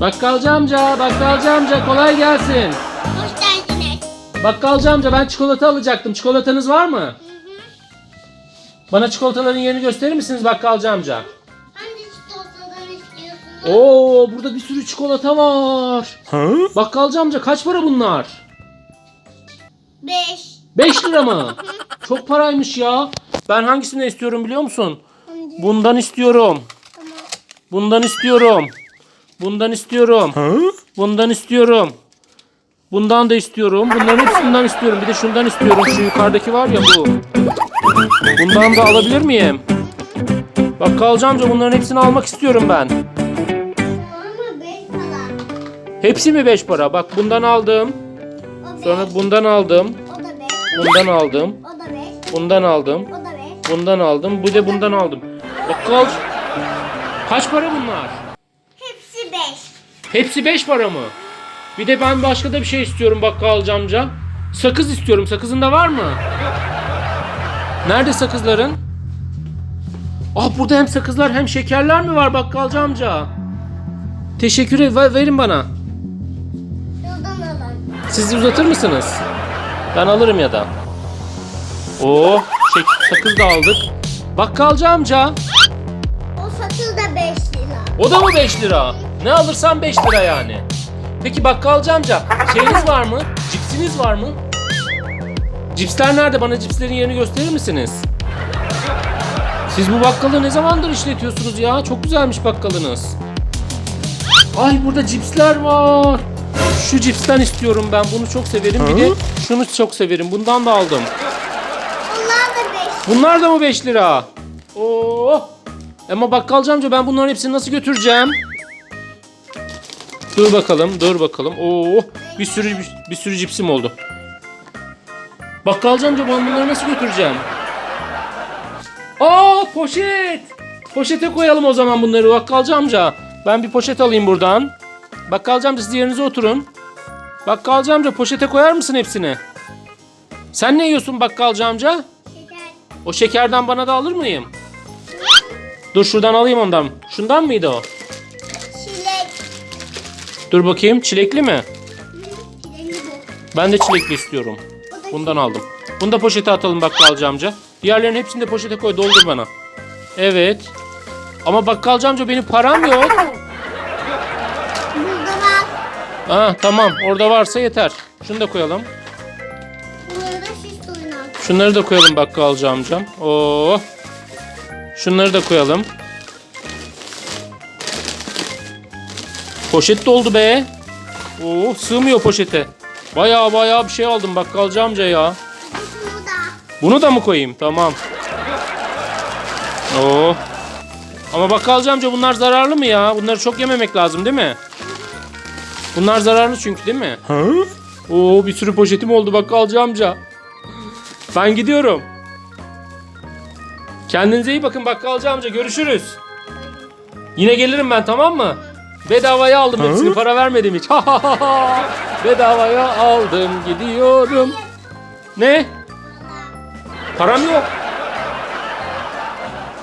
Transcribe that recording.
Bakkalcı amca, bakkalcı amca kolay gelsin. Hoş geldiniz. Bakkalcı amca ben çikolata alacaktım. Çikolatanız var mı? Bana çikolataların yerini gösterir misiniz bakkalcı amca? Hangi çikolatadan istiyorsunuz? Oo burada bir sürü çikolata var. Bakkalcı amca kaç para bunlar? Beş. 5 lira mı? Çok paraymış ya. Ben hangisini istiyorum biliyor musun? Bundan istiyorum. Tamam. Bundan istiyorum. Bundan istiyorum. Bundan istiyorum. Bundan da istiyorum. Bunların hepsinden istiyorum. Bir de şundan istiyorum. Şu yukarıdaki var ya bu. Bundan da alabilir miyim? Bakkalcı amca bunların hepsini almak istiyorum ben. Ama beş para. Hepsi mi 5 para? Bak bundan aldım. O beş. Sonra bundan aldım. O da beş. Bundan aldım. O da beş. Bundan aldım. O da beş. Bundan aldım. Bu de bundan aldım. Bakkal. Kaç para bunlar? Hepsi beş. Hepsi 5 para mı? Bir de ben başka da bir şey istiyorum bakkalcı amca. Sakız istiyorum. Sakızın da var mı? Nerede sakızların? Ah burada hem sakızlar hem şekerler mi var bakkalcı amca? Teşekkür ederim. Verin bana. Siz uzatır mısınız? Ben alırım ya da. Oo, şek sakız da aldık. Bakkalcı amca. O da mı 5 lira? Ne alırsam 5 lira yani. Peki bakkalcı amca şeyiniz var mı? Cipsiniz var mı? Cipsler nerede? Bana cipslerin yerini gösterir misiniz? Siz bu bakkalı ne zamandır işletiyorsunuz ya? Çok güzelmiş bakkalınız. Ay burada cipsler var. Şu cipsten istiyorum ben. Bunu çok severim. Bir de şunu çok severim. Bundan da aldım. Onlar da beş. Bunlar da mı 5 lira? Oo. Ama bakkalcı amca ben bunların hepsini nasıl götüreceğim? Dur bakalım, dur bakalım. Oo, bir sürü bir sürü cipsim oldu. Bakkalcı amca ben bunları nasıl götüreceğim? Aa, poşet. Poşete koyalım o zaman bunları bakkalcı amca. Ben bir poşet alayım buradan. Bakkalcı amca siz yerinize oturun. Bakkalcı amca poşete koyar mısın hepsini? Sen ne yiyorsun bakkalcı amca? Şeker. O şekerden bana da alır mıyım? Dur şuradan alayım ondan. Şundan mıydı o? Çilek. Dur bakayım çilekli mi? Çilekli bu. Ben de çilekli istiyorum. Bundan aldım. Bunu da poşete atalım bakkalcı amca. Diğerlerinin hepsini de poşete koy doldur bana. Evet. Ama bakkalcı amca benim param yok. Burada var. Ha tamam orada varsa yeter. Şunu da koyalım. Bunları da şiş. Şunları da koyalım bakkalcı amcam. Oo. Şunları da koyalım. Poşet doldu be. Oo sığmıyor poşete. Baya baya bir şey aldım bakkalcı amca ya. Bunu da. Mı koyayım? Tamam. Oo. Ama bakkalcı amca bunlar zararlı mı ya? Bunları çok yememek lazım değil mi? Bunlar zararlı çünkü değil mi? Oo bir sürü poşetim oldu bakkalcı amca. Ben gidiyorum. Kendinize iyi bakın bakkalcı amca. Görüşürüz. Yine gelirim ben tamam mı? Bedavaya aldım hepsini. Para vermedim hiç. Bedavaya aldım gidiyorum. Ne? Param yok.